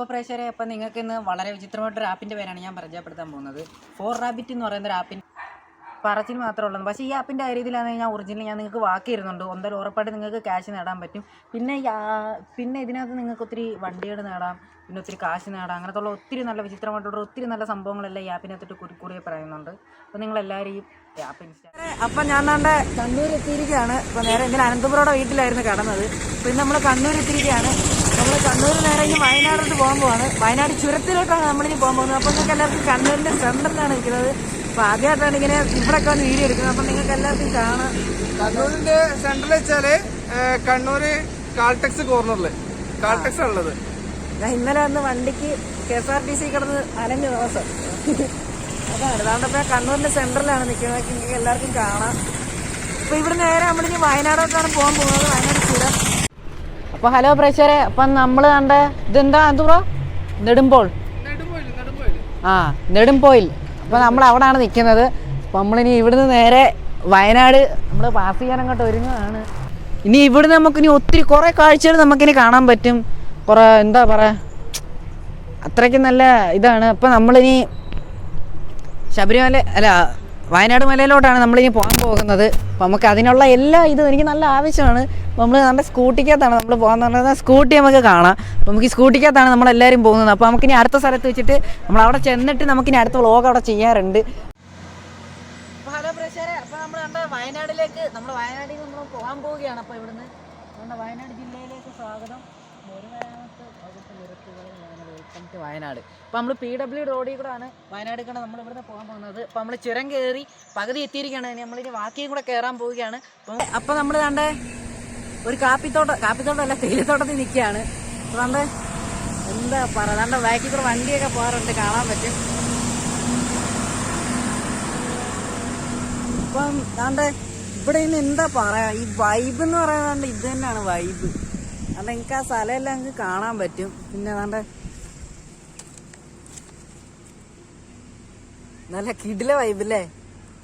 അപ്പോൾ പ്രേക്ഷകരെ അപ്പം നിങ്ങൾക്ക് ഇന്ന് വളരെ വിചിത്രമായിട്ടൊരു ആപ്പിന്റെ പേരാണ് ഞാൻ പരിചയപ്പെടുത്താൻ പോകുന്നത്. ഫോർ റാബിറ്റ് എന്ന് പറയുന്ന ഒരു ആപ്പിൻ പറച്ചിൽ മാത്രമേ ഉള്ളൂ. പക്ഷേ ഈ ആപ്പിന്റെ രീതിയിലാണ് ഞാൻ ഒറിജിനൽ ഞാൻ നിങ്ങൾക്ക് വാക്ക് ഇരുന്നുണ്ട് ഒന്നര ഉറപ്പായിട്ട് നിങ്ങൾക്ക് ക്യാഷ് നേടാൻ പറ്റും. പിന്നെ പിന്നെ ഇതിനകത്ത് നിങ്ങൾക്ക് ഒത്തിരി വണ്ടികൾ നേടാം. പിന്നെ ഒത്തിരി കാശ് നേടാം. അങ്ങനത്തുള്ള ഒത്തിരി നല്ല വിചിത്രമായിട്ടുള്ള ഒത്തിരി നല്ല സംഭവങ്ങളെല്ലാം ഈ ആപ്പിനകത്തിട്ട് കുറിക്കുറിയെ പറയുന്നുണ്ട്. അപ്പോൾ നിങ്ങളെല്ലാവരും ഈ ആപ്പ് ഇൻസ്റ്റാ അപ്പം ഞാൻ നമ്മുടെ കണ്ണൂർ എത്തിയിരിക്കുകയാണ്. ഇപ്പോൾ നേരെ ഇന്നലെ അനന്തപുരയുടെ വീട്ടിലായിരുന്നു കടന്നത്. പിന്നെ നമ്മൾ കണ്ണൂർ എത്തിയിരിക്കുകയാണ്. നമ്മൾ കണ്ണൂർ നേരെ ഇനി വയനാടോട്ട് പോകാൻ പോവാണ്. വയനാട് ചുരത്തിലോട്ടാണ് നമ്മളിനി പോകാൻ പോകുന്നത്. അപ്പോൾ നിങ്ങൾക്ക് എല്ലാവർക്കും കണ്ണൂരിന്റെ സെന്ററിലാണ് നിൽക്കുന്നത് അപ്പോൾ ആദ്യമായിട്ടാണ് ഇങ്ങനെ ഇവിടെയൊക്കെ വന്ന് വീഡിയോ എടുക്കുന്നത്. അപ്പോൾ നിങ്ങൾക്ക് എല്ലാവർക്കും കാണാം. കണ്ണൂരിന്റെ സെന്ററിൽ വെച്ചാൽ കണ്ണൂർ കാൾടെക്സ് കോർണറിൽ കാൾടെക്സ് ഉള്ളത് ഞാൻ ഇന്നലെ വന്ന് വണ്ടിക്ക് K S R T C കിടന്ന് അലഞ്ഞ ദിവസം. അതാണ്. അതുകൊണ്ടപ്പോൾ കണ്ണൂരിന്റെ സെന്ററിലാണ് നിൽക്കുന്നത്. നിങ്ങൾക്ക് എല്ലാവർക്കും കാണാം. അപ്പോൾ ഇവിടെ നേരെ നമ്മളിനി വയനാടോട്ടാണ് പോകാൻ പോകുന്നത്. വയനാട് ചുരം. അപ്പോൾ ഹലോ പ്രേക്ഷകരെ അപ്പം നമ്മൾ കണ്ട ഇതെന്താ? എന്ത് ബ്രോ? നെടുമ്പോൾ. ആ നെടുമ്പോയിൽ. അപ്പോൾ നമ്മൾ അവിടെയാണ് നിൽക്കുന്നത് അപ്പോൾ നമ്മളിനി ഇവിടുന്ന് നേരെ വയനാട് നമ്മൾ പാസ് ചെയ്യാൻ അങ്ങോട്ട് ഒരുങ്ങുകയാണ് ഇനി ഇവിടുന്ന് നമുക്കിനി ഒത്തിരി കുറേ കാഴ്ചകൾ നമുക്കിനി കാണാൻ പറ്റും. കുറേ എന്താ പറയുക അത്രയ്ക്ക് നല്ല ഇതാണ്. അപ്പോൾ നമ്മളിനി ശബരിമല അല്ല വയനാട് മലയിലോട്ടാണ് നമ്മളിനി പോകാൻ പോകുന്നത്. അപ്പോൾ നമുക്ക് അതിനുള്ള എല്ലാ ഇതും എനിക്ക് നല്ല ആവശ്യമാണ്. നമ്മൾ നമ്മുടെ സ്കൂട്ടിക്കകത്താണ് നമ്മൾ പോകാൻ പറഞ്ഞത്. സ്കൂട്ടി നമുക്ക് കാണാം. അപ്പോൾ നമുക്ക് ഈ സ്കൂട്ടിക്കകത്താണ് നമ്മളെല്ലാവരും പോകുന്നത്. അപ്പോൾ നമുക്കിനി അടുത്ത സ്ഥലത്ത് വെച്ചിട്ട് നമ്മൾ അവിടെ ചെന്നിട്ട് നമുക്കിനി അടുത്ത വ്ളോഗ് അവിടെ ചെയ്യാറുണ്ട്. ഹലോ അപ്പോൾ നമ്മൾ കണ്ട വയനാടിലേക്ക് നമ്മൾ വയനാട്ടിൽ നമ്മൾ പോകാൻ പോവുകയാണ്. അപ്പോൾ ഇവിടുന്ന് നമ്മുടെ വയനാട് ജില്ലയിലേക്ക് സ്വാഗതം. വയനാട്. ഇപ്പം നമ്മൾ പി ഡബ്ല്യു റോഡിൽ കൂടെയാണ് വയനാട് കൂടെ നമ്മൾ ഇവിടുന്ന് പോകാൻ പോകുന്നത്. അപ്പം നമ്മൾ ചുരം കയറി പകുതി എത്തിയിരിക്കുകയാണ്. ഇനി നമ്മളിനി ബാക്കിയും കൂടെ കയറാൻ പോവുകയാണ്. അപ്പം അപ്പം നമ്മൾ കണ്ടേ ഒരു കാപ്പിത്തോട്ടം കാപ്പിത്തോട്ടം അല്ല തേയിലത്തോട്ടത്തിൽ നിൽക്കുകയാണ്. അപ്പം കണ്ടേ എന്താ പറയുക കണ്ട ബാക്കിൽ കൂടെ വണ്ടിയൊക്കെ പോകാറുണ്ട് കാണാൻ പറ്റും. ഇപ്പം ദാണ്ടെ ഇവിടെ ഇന്ന് എന്താ പറയാ? ഈ വൈബ് എന്ന് പറയുന്നത് ഇത് തന്നെയാണ് വൈബ് അതുകൊണ്ട് എനിക്ക് ആ സ്ഥലമെല്ലാം എനിക്ക് കാണാൻ പറ്റും. പിന്നെ അതാണ്ട് നല്ല കിടില വൈബ് അല്ലേ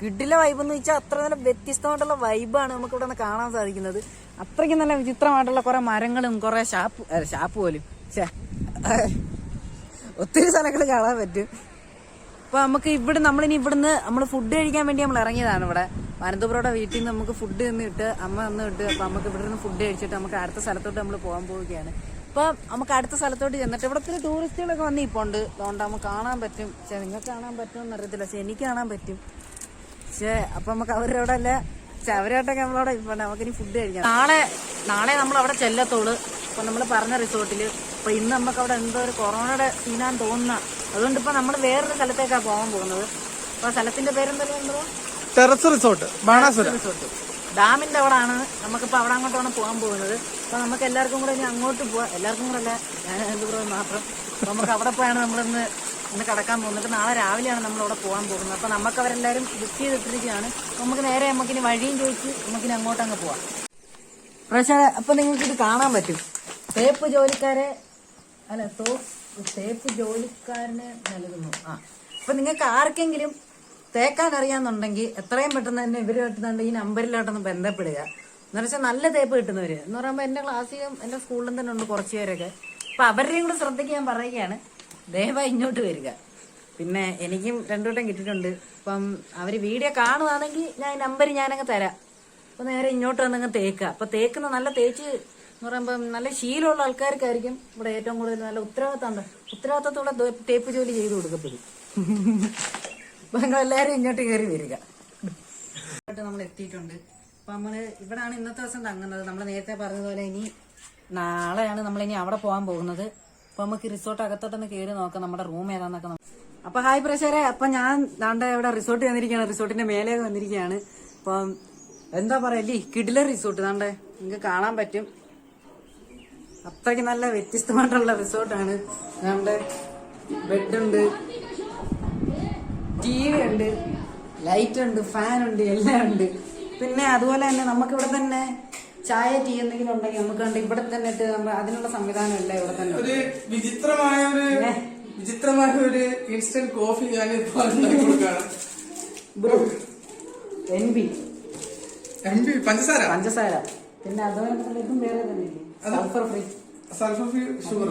കിടില വൈബ് എന്ന് വെച്ചാൽ അത്ര നല്ല വ്യത്യസ്തമായിട്ടുള്ള വൈബാണ് നമുക്ക് ഇവിടെ നിന്ന് കാണാൻ സാധിക്കുന്നത്. അത്രയ്ക്ക് നല്ല വിചിത്രമായിട്ടുള്ള കുറെ മരങ്ങളും കുറെ ഷാപ്പ് ഷാപ്പ് പോലും. ഛേ ഒത്തിരി സ്ഥലങ്ങൾ കാണാൻ പറ്റും. അപ്പൊ നമുക്ക് ഇവിടെ നമ്മളിനി ഇവിടുന്ന് നമ്മൾ ഫുഡ് കഴിക്കാൻ വേണ്ടി നമ്മൾ ഇറങ്ങിയതാണ് ഇവിടെ. അനന്തപുരയുടെ വീട്ടിൽ നിന്ന് നമുക്ക് ഫുഡ് തന്നിട്ട് അമ്മ തന്നു വിട്ട് അപ്പൊ നമുക്ക് ഇവിടെ നിന്ന് ഫുഡ് കഴിച്ചിട്ട് നമുക്ക് അടുത്ത സ്ഥലത്തോട്ട് നമ്മൾ പോകാൻ പോവുകയാണ്. അപ്പൊ നമുക്ക് അടുത്ത സ്ഥലത്തോട്ട് ചെന്നിട്ട് ഇവിടെ ഒത്തിരി ടൂറിസ്റ്റുകളൊക്കെ വന്ന് ഇപ്പോൾ ഉണ്ട്. അതുകൊണ്ട് നമുക്ക് കാണാൻ പറ്റും. പക്ഷെ നിങ്ങൾക്ക് കാണാൻ പറ്റുമെന്ന് അറിയത്തില്ല. പക്ഷെ എനിക്ക് കാണാൻ പറ്റും. പക്ഷേ അപ്പൊ നമുക്ക് അവരോടെ അല്ലേ പക്ഷെ അവരോട്ടൊക്കെ നമ്മളവിടെ ഇപ്പൊ നമുക്കിനി ഫുഡ് കഴിക്കാം. നാളെ നാളെ നമ്മൾ അവിടെ ചെല്ലത്തുള്ളൂ. അപ്പൊ നമ്മൾ പറഞ്ഞ റിസോർട്ടിൽ അപ്പൊ ഇന്ന് നമുക്ക് അവിടെ എന്തോ ഒരു കൊറോണയുടെ സീനാന്ന് തോന്നുന്ന. അതുകൊണ്ട് ഇപ്പൊ നമ്മൾ വേറൊരു സ്ഥലത്തേക്കാണ് പോകാൻ പോകുന്നത്. അപ്പൊ സ്ഥലത്തിന്റെ പേരെന്തല്ലോ ടെറസ് റിസോർട്ട് ബാണാസുര. റിസോർട്ട്. ഡാമിന്റെ ആണ് നമുക്കിപ്പോ അവിടെ അങ്ങോട്ടാണ് പോകാൻ പോകുന്നത്. അപ്പൊ നമുക്ക് എല്ലാവർക്കും കൂടെ ഇനി അങ്ങോട്ട് പോവാം. എല്ലാവർക്കും കൂടെ അല്ല ഞാൻ എന്തുകൂടെ മാത്രം. അപ്പൊ നമുക്ക് അവിടെ പോയാണ് നമ്മളിന്ന് ഇന്ന് കിടക്കാൻ പോകുന്നത്. നാളെ രാവിലെയാണ് നമ്മൾ അവിടെ പോകാൻ പോകുന്നത്. അപ്പൊ നമുക്ക് അവരെല്ലാവരും ബുക്ക് ചെയ്തിട്ടിരിക്കുകയാണ് നമുക്ക് നേരെ നമുക്ക് ഇനി വഴിയും ചോദിച്ച് നമുക്കിനി അങ്ങോട്ട് അങ്ങ് പോവാം. പക്ഷേ അപ്പൊ നിങ്ങൾക്ക് ഇത് കാണാൻ പറ്റും. തേപ്പ് ജോലിക്കാരെ അല്ല തേപ്പ് ജോലിക്കാരനെ നൽകുന്നു. ആ. അപ്പൊ നിങ്ങൾക്ക് ആർക്കെങ്കിലും തേക്കാൻ അറിയാന്നുണ്ടെങ്കിൽ എത്രയും പെട്ടെന്ന് തന്നെ ഇവരുമായിട്ട് തന്നെ ഈ നമ്പറിലോട്ടൊന്ന് ബന്ധപ്പെടുക. എന്ന് വെച്ചാൽ നല്ല തേപ്പ് കിട്ടുന്നവര്. എന്ന് പറയുമ്പോൾ എന്റെ ക്ലാസ്സിലും എന്റെ സ്കൂളിലും തന്നെ ഉണ്ട് കുറച്ച് പേരൊക്കെ അപ്പൊ അവരുടെയും കൂടെ ശ്രദ്ധിക്കാൻ പറയുകയാണ്. ദയവായി ഇങ്ങോട്ട് വരിക. പിന്നെ എനിക്കും രണ്ടു വട്ടം കിട്ടിയിട്ടുണ്ട്. അപ്പം അവർ വീഡിയോ കാണുവാണെങ്കിൽ ഞാൻ നമ്പർ ഞാനങ്ങ് തരാം. അപ്പൊ നേരെ ഇങ്ങോട്ട് വന്നങ്ങ് തേക്കുക അപ്പൊ തേക്കുന്ന നല്ല തേച്ച് എന്ന് പറയുമ്പോൾ നല്ല ശീലമുള്ള ആൾക്കാർക്കായിരിക്കും ഇവിടെ ഏറ്റവും കൂടുതൽ നല്ല ഉത്തരവാദിത്തം ഉത്തരവാദിത്തത്തോടെ തേപ്പ് ജോലി ചെയ്ത് കൊടുക്കപ്പെടും. അപ്പൊ നിങ്ങൾ എല്ലാരും ഇങ്ങോട്ട് കയറി വരിക. നമ്മൾ എത്തിയിട്ടുണ്ട്. അപ്പൊ നമ്മൾ ഇവിടാണ് ഇന്നത്തെ ദിവസം തങ്ങുന്നത്. നമ്മൾ നേരത്തെ പറഞ്ഞതുപോലെ ഇനി നാളെയാണ് നമ്മൾ ഇനി അവിടെ പോകാൻ പോകുന്നത്. അപ്പൊ നമുക്ക് റിസോർട്ട് അകത്തോട്ടൊന്ന് കയറി നോക്കാം. നമ്മുടെ റൂം ഏതാന്നൊക്കെ അപ്പൊ ഹായ് പ്രേക്ഷകരെ. അപ്പൊ ഞാൻ ദാണ്ട ഇവിടെ റിസോർട്ട് വന്നിരിക്കുകയാണ്. റിസോർട്ടിന്റെ മേലെ വന്നിരിക്കുകയാണ്. അപ്പം എന്താ പറയല്ലേ കിടില റിസോർട്ട് ദാണ്ടേ. നിങ്ങൾക്ക് കാണാൻ പറ്റും. അത്രയ്ക്ക് നല്ല വ്യത്യസ്തമായിട്ടുള്ള റിസോർട്ടാണ് ദാണ്ടെ ബെഡുണ്ട് ടി വി ഉണ്ട് ലൈറ്റ് ഉണ്ട് ഫാൻ ഉണ്ട് എല്ലാം ഉണ്ട് പിന്നെ അതുപോലെ തന്നെ നമുക്ക് ഇവിടെ തന്നെ ചായ ടീ എന്തെങ്കിലും ഉണ്ടെങ്കിൽ നമുക്ക് കണ്ട് ഇവിടെ തന്നെ ഇട്ട് നമ്മൾ അതിനുള്ള സംവിധാനം ഇല്ല ഇവിടെ തന്നെ. ഒരു വിചിത്രമായ ഒരു വിചിത്രമായ ഒരു ഇൻസ്റ്റന്റ് കോഫി ഞാൻ Bru N B M B പഞ്ചസാര? പഞ്ചസാര. പിന്നെ അതുപോലെ ഇതും വേറെ തന്നെ sulphur free sulphur free sugar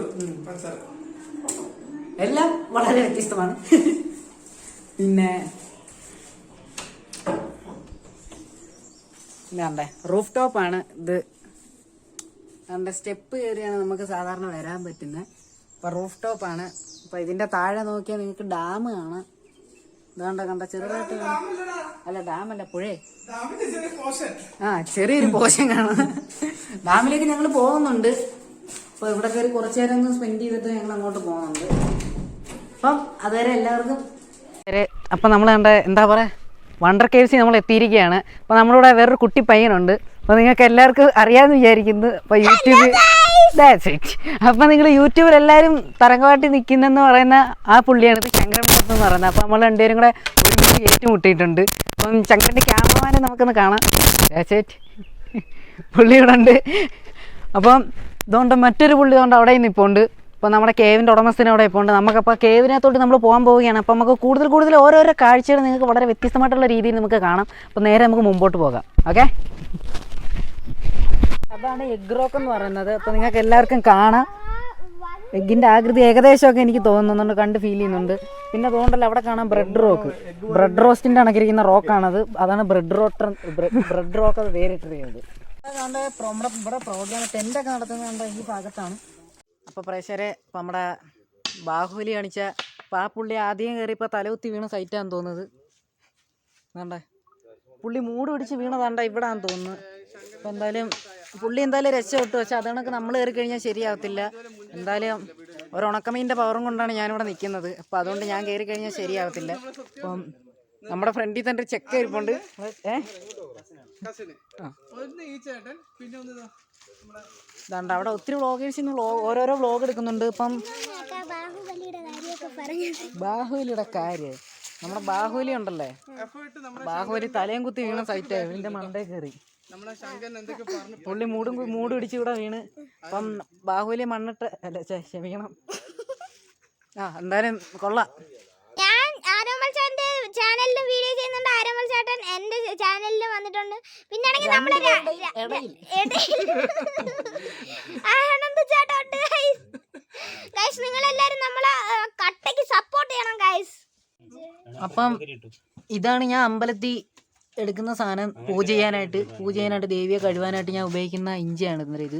പഞ്ചസാര. എല്ലാം വളരെ വ്യത്യസ്തമാണ്. പിന്നെ വേണ്ടേ റൂഫ് ടോപ്പ് ആണ് ഇത്. നമ്മുടെ സ്റ്റെപ്പ് കയറിയാണ് നമുക്ക് സാധാരണ വരാൻ പറ്റുന്നത് അപ്പൊ റൂഫ് ആണ്. അപ്പൊ ഇതിന്റെ താഴെ നോക്കിയാൽ നിങ്ങൾക്ക് ഡാം കാണാം. ഇതാണ്ട കണ്ട ചെറുതായിട്ട്. അല്ല ഡാം അല്ല പുഴേ. ആ ചെറിയൊരു പോഷൻ കാണാം. ഡാമിലേക്ക് ഞങ്ങൾ പോകുന്നുണ്ട്. അപ്പൊ ഇവിടെ കയറി കുറച്ചു നേരം ഒന്ന് സ്പെൻഡ് ചെയ്തിട്ട് ഞങ്ങൾ അങ്ങോട്ട് പോകുന്നുണ്ട്. അപ്പം അതുവരെ എല്ലാവർക്കും അപ്പൊ നമ്മൾ കണ്ട എന്താ പറയുക വണ്ടർ കേവ്സി നമ്മൾ എത്തിയിരിക്കുകയാണ് അപ്പോൾ നമ്മളിവിടെ വേറൊരു കുട്ടി പയ്യനുണ്ട്. അപ്പം നിങ്ങൾക്ക് എല്ലാവർക്കും അറിയാമെന്ന് വിചാരിക്കുന്നു. അപ്പം യൂട്യൂബ് അപ്പം it. അപ്പൊ നിങ്ങൾ യൂട്യൂബിൽ എല്ലാവരും തരംഗമാട്ടി നിൽക്കുന്നെന്ന് പറയുന്ന ആ പുള്ളിയാണ്. ഇത് ശങ്കരമുഖത്ത് എന്ന് പറയുന്നത്. അപ്പോൾ നമ്മൾ രണ്ടുപേരും കൂടെ ഒരുമിച്ച് ഏറ്റുമുട്ടിയിട്ടുണ്ട്. അപ്പം ശങ്കരന്റെ ക്യാമറമാനെ നമുക്കൊന്ന് കാണാം. ദാറ്റ്സ് ഇറ്റ് പുള്ളി ഇവിടെ ഉണ്ട്. അപ്പം ഇതുകൊണ്ട് മറ്റൊരു പുള്ളി കൊണ്ട് അവിടെ നിൽപ്പുണ്ട് അപ്പോൾ നമ്മുടെ കേവിന്റെ ഉടമസ്ഥനെ അവിടെ ഇപ്പോൾ ഉണ്ട്. നമുക്കപ്പോൾ കേവിനകത്തോട്ട് നമ്മൾ പോകാൻ പോവുകയാണ്. അപ്പോൾ നമുക്ക് കൂടുതൽ കൂടുതൽ ഓരോരോ കാഴ്ചകൾ നിങ്ങൾക്ക് വളരെ വ്യത്യസ്തമായിട്ടുള്ള രീതിയിൽ നമുക്ക് കാണാം. അപ്പോൾ നേരെ നമുക്ക് മുമ്പോട്ട് പോകാം. ഓക്കെ? അതാണ് എഗ് റോക്ക് എന്ന് പറയുന്നത്. അപ്പോൾ നിങ്ങൾക്ക് എല്ലാവർക്കും കാണാം. എഗ്ഗിന്റെ ആകൃതി ഏകദേശമൊക്കെ എനിക്ക് തോന്നുന്നുണ്ട്. കണ്ട് ഫീൽ ചെയ്യുന്നുണ്ട്. പിന്നെ അതുകൊണ്ടല്ലോ അവിടെ കാണാം ബ്രെഡ് റോക്ക്. ബ്രെഡ് റോസ്റ്റിന്റെ കണക്കിരിക്കുന്ന റോക്കാണത്. അതാണ് ബ്രെഡ് റോട്ടർ ബ്രെഡ് റോക്ക് അത് വേറിട്ടിരിക്കുന്നത് ചെയ്യുന്നത് ഇവിടെ പ്രോഗ്രാം ടെന്റൊക്കെ നടത്തുന്നത് ഈ ഭാഗത്താണ്. അപ്പോൾ പ്രേക്ഷകരെ ഇപ്പം നമ്മുടെ ബാഹുബലി കാണിച്ച അപ്പം ആ പുള്ളി ആദ്യം കയറിയപ്പോൾ തലകുത്തി വീണ സൈറ്റാന്ന് തോന്നുന്നത്. വേണ്ടേ പുള്ളി മൂട് പിടിച്ച് വീണതാണ്ട ഇവിടാന്ന് തോന്നുന്നു അപ്പം എന്തായാലും പുള്ളി എന്തായാലും രക്ഷപ്പെട്ടു. പക്ഷെ അതുകണക്ക് നമ്മൾ കയറി കഴിഞ്ഞാൽ ശരിയാവത്തില്ല. എന്തായാലും ഒരു ഉണക്കമീന്റെ പവറും കൊണ്ടാണ് ഞാനിവിടെ നിൽക്കുന്നത് അപ്പം അതുകൊണ്ട് ഞാൻ കയറി കഴിഞ്ഞാൽ ശരിയാവത്തില്ല. അപ്പം നമ്മുടെ ഫ്രണ്ടിൽ തന്നെ ഒരു ചെക്ക് ഇരിപ്പുണ്ട് ഏ? ആ. പിന്നെ ഒന്ന് ഇതാ ഇതാണ്ട് അവിടെ ഒത്തിരി വ്ളോഗേഴ്സ് ഇന്ന് ഓരോരോ വ്ളോഗ് എടുക്കുന്നുണ്ട്. ഇപ്പം ബാഹുബലിയുടെ കാര്യം. നമ്മുടെ ബാഹുബലി ഉണ്ടല്ലേ? ബാഹുബലി തലയും കുത്തി വീണ സൈറ്റ് ഇതിന്റെ മണ്ടേ കയറി പുള്ളി മൂടും മൂട് പിടിച്ച് ഇവിടെ വീണ്. അപ്പം ബാഹുബലി മണ്ണിട്ട് അല്ല ക്ഷമിക്കണം. ആ എന്തായാലും കൊള്ളാം. ചാനലിൽ വീഡിയോ ചെയ്യുന്നുണ്ട് ആരമൽ ചേട്ടൻ. എന്റെ ചാനലിലും വന്നിട്ടുണ്ട്. പിന്നെ ആണെങ്കിൽ നമ്മളെ. ആനന്ദ് ചേട്ടൻ ഉണ്ട് ഗൈസ് നിങ്ങൾ എല്ലാരും നമ്മളെ കട്ടയ്ക്ക് സപ്പോർട്ട് ചെയ്യണം ഗൈസ് അപ്പം ഇതാണ് ഞാൻ അമ്പലത്തിൽ എടുക്കുന്ന സാധനം പൂജ ചെയ്യാനായിട്ട്. പൂജ ചെയ്യാനായിട്ട് ദേവിയെ കഴുവാനായിട്ട് ഞാൻ ഉപയോഗിക്കുന്ന ഇഞ്ചിയാണ് ഇന്നലെ ഇത്.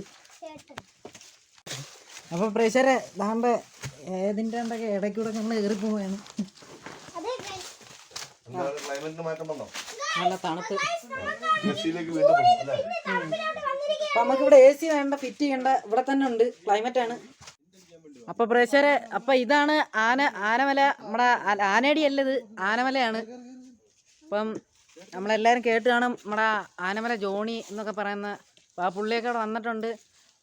അപ്പൊ പ്രേക്ഷരെ ദാണ്ട് ഏതിന്റെ ഇടയ്ക്കൂടെ ഞങ്ങൾ ഗൈസ് ക്ലൈമറ്റിന് മാറ്റം വന്നോ? നല്ല തണുപ്പ്. മെസ്സിയിലേക്ക് വീണ്ടും വന്നു, അല്ലേ? അപ്പൊ നമുക്കിവിടെ എ സി വേണ്ട ഫിറ്റ് ചെയ്യണ്ട ഇവിടെ തന്നെ ഉണ്ട് ക്ലൈമറ്റ് ആണ്. അപ്പൊ പ്രേക്ഷകരെ അപ്പൊ ഇതാണ് ആന ആനമല നമ്മുടെ ആനടി ആനയടി അല്ല ഇത് ആനമലയാണ്. അപ്പം നമ്മളെല്ലാരും കേട്ട് കാണും നമ്മുടെ ആനമല ജോണി എന്നൊക്കെ പറയുന്ന അപ്പൊ ആ പുള്ളിയൊക്കെ അവിടെ വന്നിട്ടുണ്ട്.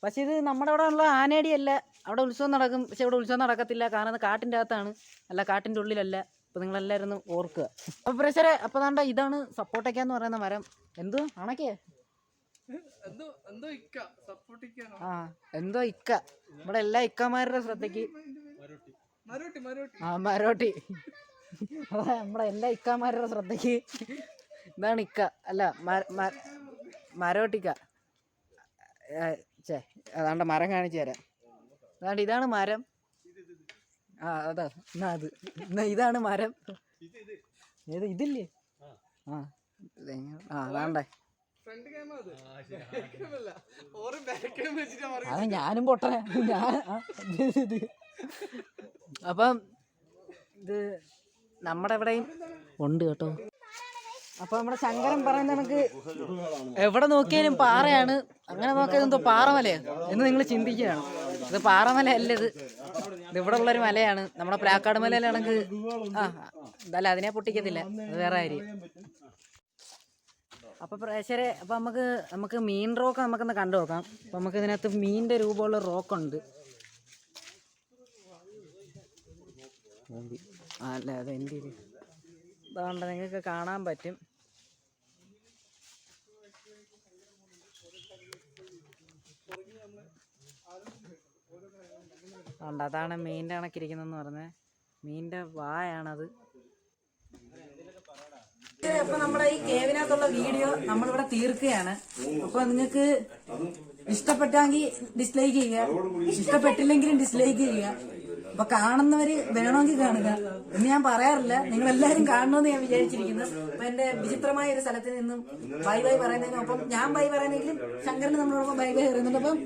പക്ഷെ ഇത് നമ്മുടെ അവിടെ ഉള്ള ആനയടി അല്ല അവിടെ ഉത്സവം നടക്കും. പക്ഷെ ഇവിടെ ഉത്സവം നടക്കത്തില്ല. കാരണം കാട്ടിന്റെ അകത്താണ്. അല്ല കാട്ടിന്റെ ഉള്ളിലല്ല. അപ്പൊ നിങ്ങളെല്ലാവരും ഒന്ന് ഓർക്കുക. അപ്പൊ പ്രശ്നം അപ്പൊ താണ്ട ഇതാണ് സപ്പോർട്ടയ്ക്ക എന്ന് പറയുന്ന മരം. എന്ത്? അണക്കേ സപ്പോർട്ടിക്കാണോ? ആ എന്തോ ഇക്ക. നമ്മുടെ എല്ലാ ഇക്കമാരുടെ ശ്രദ്ധയ്ക്ക്. ആ മരോട്ടി. നമ്മുടെ എല്ലാ ഇക്കമാരുടെ ശ്രദ്ധയ്ക്ക്. ഇതാണ് ഇക്ക. അല്ല മരോട്ടിക്ക. ഛേ അതാണ്ട് മരം കാണിച്ചു തരാം. അതാണ്ട് ഇതാണ് മരം. ആ അതാ. എന്നാ അത്? എന്നാ ഇതാണ് മരം? ഏത് ഇതില്ലേ? ആ. ആ അതാണ്ടേ. അത്. ഞാനും പൊട്ടനെ ഞാൻ ഇത്. അപ്പം ഇത് നമ്മുടെ എവിടെയും ഉണ്ട് കേട്ടോ. അപ്പൊ നമ്മുടെ ശങ്കരൻ പറയുന്ന നമുക്ക് എവിടെ നോക്കിയാലും പാറയാണ്. അങ്ങനെ നോക്കിയത് എന്തോ പാറമലയോ. എന്ന് നിങ്ങൾ ചിന്തിക്കുകയാണ്. ഇത് പാറമല അല്ല ഇത് ഇവിടെ ഉള്ളൊരു മലയാണ്. നമ്മുടെ പ്ലാക്കാട് മലയിലാണെങ്കിൽ ആ എന്തായാലും അതിനെ പൊട്ടിക്കത്തില്ല. അത് വേറെ കാര്യം. അപ്പൊ പ്രേക്ഷരെ അപ്പൊ നമുക്ക് നമുക്ക് മീൻ റോക്ക് നമുക്കൊന്ന് കണ്ടു നോക്കാം. അപ്പൊ നമുക്ക് ഇതിനകത്ത് മീനിന്റെ രൂപമുള്ള റോക്കുണ്ട്. അല്ല അത് എന്ത് ഇതാണ്ട് നിങ്ങൾക്ക് കാണാൻ പറ്റും. അതുകൊണ്ട് അതാണ് മീനിന്റെ കണക്കിരിക്കുന്നതെന്ന് പറഞ്ഞത് മീനിന്റെ വായാണത്. അപ്പൊ നമ്മുടെ ഈ കേവിനകത്തുള്ള വീഡിയോ നമ്മളിവിടെ തീർക്കുകയാണ്. അപ്പൊ നിങ്ങൾക്ക് ഇഷ്ടപ്പെട്ടെങ്കിൽ ഡിസ്ലൈക്ക് ചെയ്യുക. ഇഷ്ടപ്പെട്ടില്ലെങ്കിലും ഡിസ്ലൈക്ക് ചെയ്യുക. അപ്പൊ കാണുന്നവര് വേണമെങ്കിൽ കാണുക. എന്ന് ഞാൻ പറയാറില്ല. നിങ്ങൾ എല്ലാരും കാണണമെന്ന് ഞാൻ വിചാരിച്ചിരിക്കുന്നു. അപ്പൊ എന്റെ വിചിത്രമായ ഒരു സ്ഥലത്ത് നിന്നും ബൈ ബൈ പറയുന്നതിനും ഒപ്പം ഞാൻ ബൈ പറയുന്നെങ്കിലും ശങ്കരന് നമ്മളോടൊപ്പം ബൈ ബൈ പറയുന്നുണ്ട്. അപ്പം